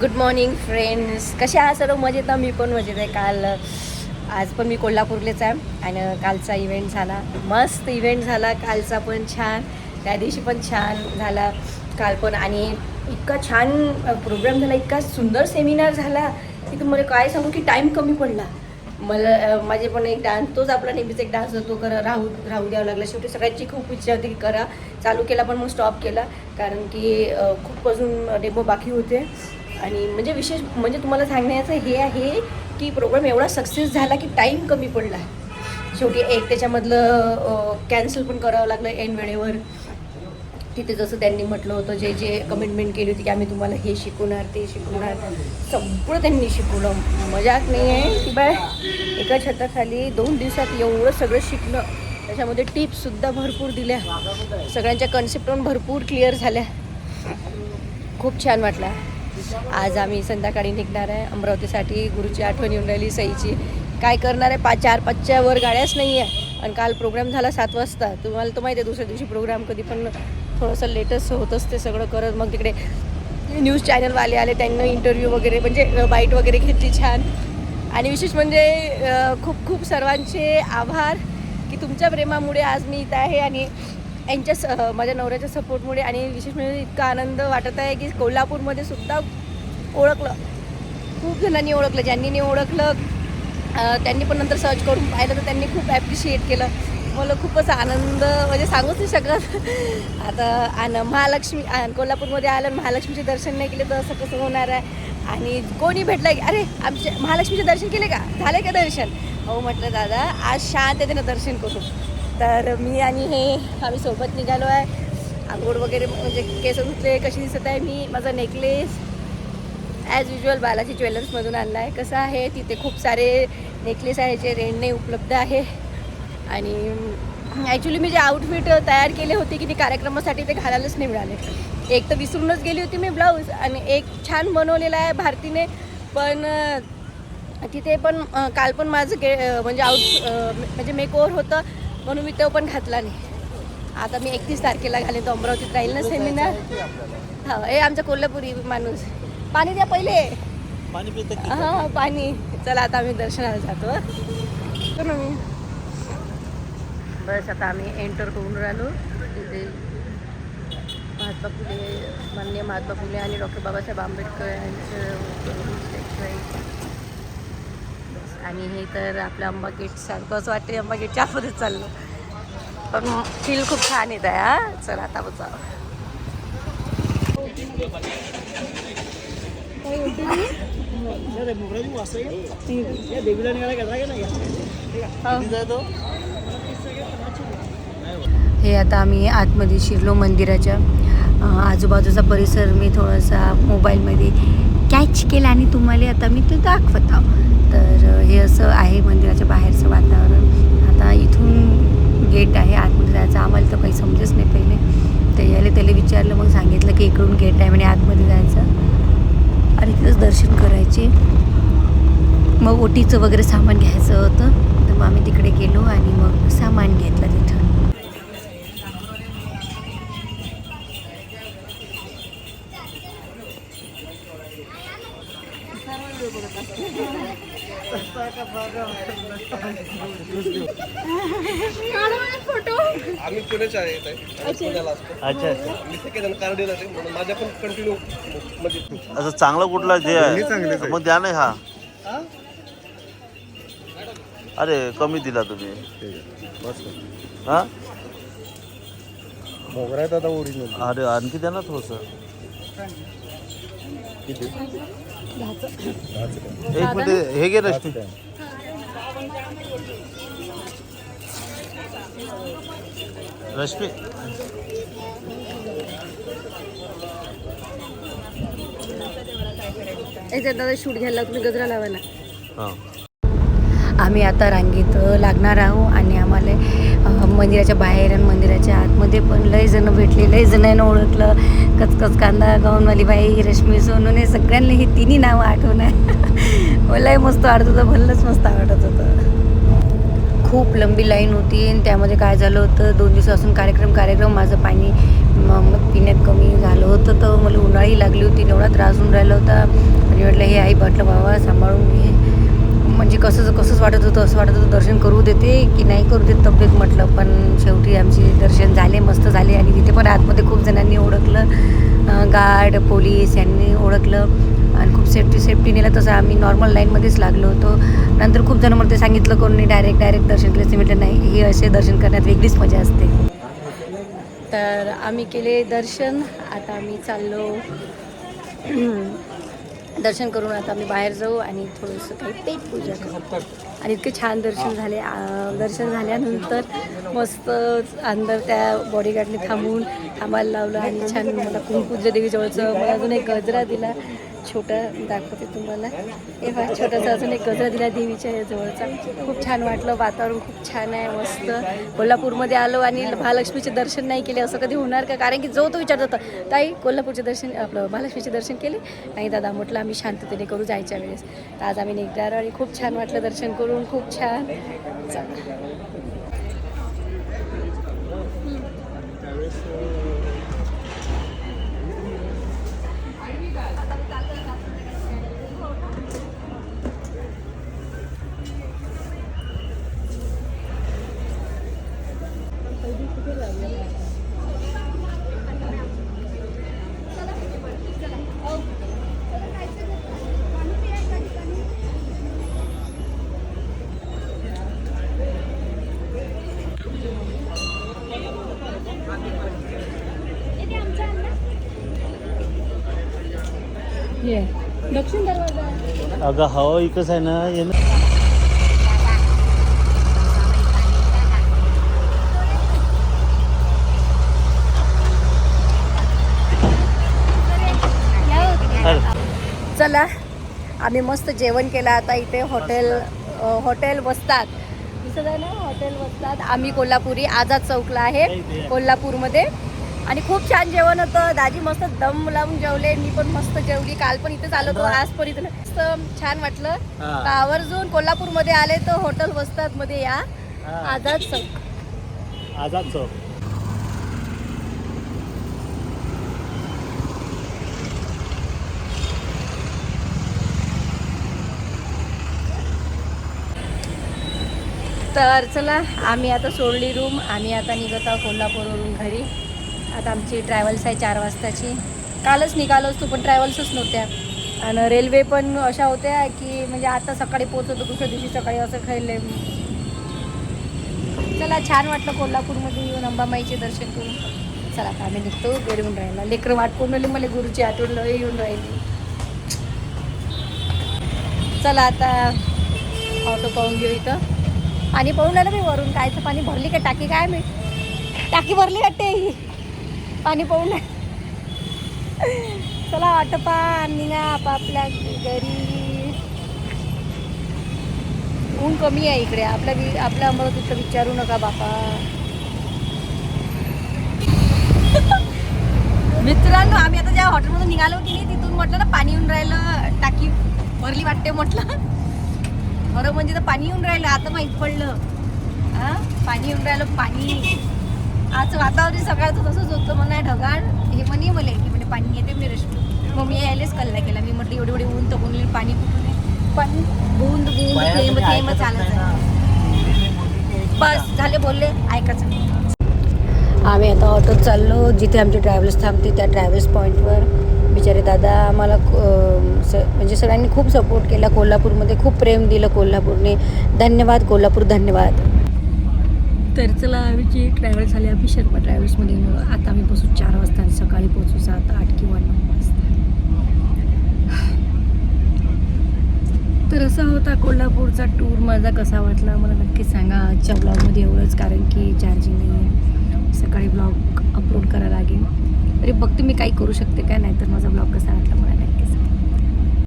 Good morning friends कसे आहात? सर्व मजेत मी पण मजेत आहे. काल आज पण मी कोल्हापूरलेच आहे आणि कालचा इव्हेंट झाला. मस्त इव्हेंट झाला. कालचा पण छान. त्या दिवशी पण छान झाला काल पण. आणि इतका छान प्रोग्राम झाला. इतका सुंदर सेमिनार झाला. की तुम्हाला काय सांगू की टाईम कमी पडला. मला माझे पण एक डान्स तोच आपला नेहमीच एक डान्स होतो. करा राहू राहू द्यावा लागला. शेवटी सगळ्यांची खूप इच्छा होती की करा. चालू केला पण मग स्टॉप केला. कारण की खूप अजून डेमो बाकी होते. आणि म्हणजे विशेष म्हणजे तुम्हाला सांगण्याचं हे आहे की प्रोग्राम एवढा सक्सेस झाला की टाईम कमी पडला. शेवटी एक त्याच्यामधलं कॅन्सल पण करावं लागलं ऐन वेळेवर. तिथे जसं त्यांनी म्हटलं होतं जे जे कमिटमेंट केली होती की आम्ही तुम्हाला हे शिकवणार ते शिकवणार. सगळं त्यांनी शिकवलं. मजाक नाही आहे की बाय. एका छताखाली दोन दिवसात एवढं सगळं शिकलं. त्याच्यामध्ये टिप्ससुद्धा भरपूर दिल्या. सगळ्यांच्या कन्सेप्ट पण भरपूर क्लिअर झाल्या. खूप छान वाटलं. आज आम्ही संध्याकाळी निघणार आहे. अमरावतीसाठी गुरुची आठवण येऊन राहिली सईची. काय करणार आहे? पाच चार पाचच्या वर गाड्याच नाही आहे आणि काल प्रोग्राम झाला सात वाजता. तुम्हाला तर माहिती आहे दुसऱ्या दिवशी प्रोग्राम कधी पण थोडंसं लेटेस्ट होत असते सगळं करत. मग तिकडे न्यूज चॅनलवाले आले त्यांना इंटरव्ह्यू वगैरे म्हणजे बाईट वगैरे घेतली छान. आणि विशेष म्हणजे खूप खूप सर्वांचे आभार की तुमच्या प्रेमामुळे आज मी इथं आहे आणि यांच्या स माझ्या नवऱ्याच्या सपोर्टमुळे आणि विशेष म्हणजे इतका आनंद वाटत आहे की कोल्हापूरमध्ये सुद्धा ओळखलं. खूप जणांनी ओळखलं ज्यांनी नाही ओळखलं त्यांनी पण नंतर सर्च करून पाहिलं तर त्यांनी खूप ॲप्रिशिएट केलं. मला खूपच आनंद म्हणजे सांगूच नाही शकत. आता आणि महालक्ष्मी कोल्हापूरमध्ये आलं महालक्ष्मीचे दर्शन नाही केले तर असं कसं होणार आहे? आणि कोणी भेटलं की अरे आमचे महालक्ष्मीचे दर्शन केले का? झाले का दर्शन? हो म्हटलं दादा आज शांततेनं दर्शन करू. तर मी आणि हे आम्ही सोबत निघालो आहे. आंघोळ वगैरे म्हणजे केस धुतले कशी दिसत आहे मी माझा नेकलेस ॲज युजल बालाजी ज्वेलर्समधून आणला आहे कसं आहे तिथे खूप सारे नेकलेस आहे जे रेंटने उपलब्ध आहे. आणि ॲक्च्युली मी जे आउटफिट तयार केले होते की ते कार्यक्रमासाठी ते घालायलाच नाही मिळाले. एक तर विसरूनच गेली होती मी ब्लाऊज आणि एक छान बनवलेला आहे भारतीने. पण तिथे पण काल पण माझं गे म्हणजे आउट म्हणजे मेकओवर होतं. म्हणून मी तो पण घातला नाही. आता मी एकतीस तारखेला घालेन तो अमरावतीत राहील ना सेमिनार हा हे आमचा कोल्हापुरी माणूस. पाणी द्या पहिले. पाणी पितं हा पाणी. चला आता आम्ही दर्शनाला जातो ना मी. बस आता आम्ही एंटर करून राहिलो. तिथे महात्मा फुले माननीय महात्मा फुले आणि डॉक्टर बाबासाहेब आंबेडकर यांचं आणि हे तर आपलं अंबागेटसारखं असं वाटते अंबागेटच्या आतमध्येच चाललो. पण फील खूप छान येत आहे हा. चल आता बचावं हे आता आम्ही आतमध्ये शिरलो मंदिराच्या. आजूबाजूचा परिसर मी थोडासा मोबाईलमध्ये टच केला आणि तुम्हाला आता मी ते दाखवत. आहो तर हे असं आहे मंदिराच्या बाहेरचं वातावरण. आता इथून गेट आहे आतमध्ये जायचं. आम्हाला तर काही समजच नाही पहिले. तर याला त्याला विचारलं मग सांगितलं की इकडून गेट आहे म्हणजे आतमध्ये जायचं. आणि तिथंच दर्शन करायचे. मग ओटीचं वगैरे सामान घ्यायचं होतं. तर मग आम्ही तिकडे गेलो आणि मग सामान घेतलं तिथं. आम्ही पुण्याच्या आहे ताई. आम्ही पुण्याला असतो. अच्छा अच्छा. मी सेकंड कार्डिओ जाते म्हणून माझ्या पण कंटिन्यू म्हणजे असं चांगला कुठला जे आहे मग द्या नाही हा. अरे कमी दिला तुम्ही. हा? मोगरा आहेत आता ओरिजिनल अरे आणखी द्या ना थोडस. एक मिनिट हे घे रश्मी. रश्मी. याच्यात दादा शूट घ्यायला तुम्ही गजरा लावा ना हा. आम्ही आता रांगेत लागणार आहोत आणि आम्हाला मंदिराच्या बाहेर आणि मंदिराच्या आतमध्ये पण लय जण भेटले लय जणांना ओळखलं. कचकच कांदा गाऊनवाली बाई रश्मी सोनू हे सगळ्यांना ही तिन्ही नावं आठवण आहे. हो, लय मस्त वाटत होतं भल्लंच मस्त आवडत होतं. खूप लंबी लाईन होती आणि त्यामध्ये काय झालं होतं दोन दिवसापासून कार्यक्रम कार्यक्रम माझं पाणी पिण्यात कमी झालं होतं तर मला उन्हाळी लागली होती एवढा त्रास होऊन राहिला होता. आणि म्हटलं हे आई बाटलं बाबा सांभाळून घे. म्हणजे कसं कसंच वाटत होतं असं वाटत होतं दर्शन करू देते की नाही करू देत तब्येत म्हटलं. पण शेवटी आमचे दर्शन झाले मस्त झाले. आणि तिथे पण आतमध्ये खूप जणांनी ओळखलं. गार्ड पोलीस यांनी ओळखलं. आणि खूप सेफ्टी सेफ्टी नेलं तसं आम्ही नॉर्मल लाईनमध्येच लागलो होतो. नंतर खूप जण मला ते सांगितलं कोणी डायरेक्ट डायरेक्ट दर्शन केलं ते म्हटलं नाही हे असे दर्शन करण्यात वेगळीच मजा असते. तर आम्ही केले दर्शन. आता आम्ही चाललो दर्शन करून आता आम्ही बाहेर जाऊ आणि थोडंसं काही पेट पूजा करू. आणि इतके छान दर्शन झाले. दर्शन झाल्यानंतर मस्त अंदर त्या बॉडीगार्डने थांबून थांबायला लावलं आणि छान मला कुंकुज्य देवीजवळचं मला अजून एक गजरा दिला. छोटा दाखवते तुम्हाला. हे बघा छोटासा अजून एक गजरा दिला देवीच्या जवळचा. खूप छान वाटलं वातावरण खूप छान आहे मस्त. कोल्हापूरमध्ये आलो आणि महालक्ष्मीचे दर्शन नाही केले असं कधी होणार का? कारण की जो तो विचारत होता ताई कोल्हापूरचे दर्शन आपलं महालक्ष्मीचे दर्शन केले? नाही दादा म्हटलं आम्ही शांततेने करू जायच्या वेळेस. तर आज आम्ही निघणार आणि खूप छान वाटलं दर्शन करून खूप छान. चला. अगं हवा इकच आहे ना ये ना. चला आम्ही मस्त जेवण केलं आता इथे हॉटेल हॉटेल वस्तात दिसत आहे ना हॉटेल वस्तात आम्ही कोल्हापुरी आझाद चौकला आहे कोल्हापूरमध्ये. आणि खूप छान जेवण होतं. दाजी मस्त दम लावून जेवले. मी पण मस्त जेवली. काल पण इथेच आलो होतो. आज पण इथे. मस्त छान वाटलं. तर आवर्जून कोल्हापूरमध्ये आले तर हॉटेल वस्तात मध्ये या. आझाद चौक. आझाद चौक. तर चला आम्ही आता सोडली रूम आम्ही आता निघत आहोत कोल्हापूरवरून घरी. आता आमची ट्रॅव्हल्स आहे चार वाजताची. कालच निघालो असतो पण ट्रॅव्हल्सच नव्हत्या. आणि रेल्वे पण अशा होत्या की म्हणजे आता सकाळी पोहोचवतो दुसऱ्या दिवशी सकाळी असं खेळले चला छान वाटलं कोल्हापूरमध्ये येऊन अंबामाईचे दर्शन करून. चला आता आम्ही निघतो वेळ येऊन राहिला. लेकरं वाट पाहून राहिली मला गुरुची आठवण येऊन राहिली. चला आता ऑटो पाहून घेऊ इथं. पाणी पाहून आलं मी वरून. कायचं पाणी भरली का टाकी? काय मी टाकी भरली वाटते ही पाणी पाहून चला आटपा निघा आपापल्या घरी. ऊन कमी आहे इकडे. आपल्या वि आपल्या अमरावतीचं विचारू नका बापा. मित्रांनो आम्ही आता ज्या हॉटेलमधून निघालो की नाही तिथून म्हटलं ना पाणी येऊन राहिलं. टाकी भरली वाटते म्हटलं. खरं म्हणजे तर पाणी येऊन राहिलं. आता माहीत पडलं. हा? पाणी येऊन राहिलं पाणी. आज वातावरण सकाळचं तसंच होतं. म्हणा ढगाळ. हे म्हणे मला की म्हणजे पाणी येते मी रश्मी मग मी यायलाच कल्ला केला. मी म्हटलं एवढे एवढे ऊन तर ऊन पाणी कुठून पण बूंद बूंद थेंब थेंब चालत बस झाले बोलले. ऐकायचं आम्ही आता ऑटोत चाललो. जिथे आमची ट्रॅव्हल्स थांबते त्या ट्रॅव्हल्स पॉईंटवर बिचारे दादा आम्हाला स म्हणजे सगळ्यांनी खूप सपोर्ट केला. कोल्हापूरमध्ये खूप प्रेम दिलं कोल्हापूरने. धन्यवाद कोल्हापूर धन्यवाद. तर चला आमची ट्रॅव्हल्स झाली. आम्ही शर्मा ट्रॅव्हल्समध्ये आता आम्ही पोचू चार वाजता आणि सकाळी पोचू सात आठ किंवा नऊ वाजता. तर असा होता कोल्हापूरचा टूर माझा कसा वाटला? मला नक्की सांगा आजच्या ब्लॉगमध्ये एवढंच कारण की चार्जिंग नाही आहे सकाळी ब्लॉग अपलोड करायला लागेल अरे बघते मी काही करू शकते काय नाही तर माझा ब्लॉग कसा वाटला मला नाही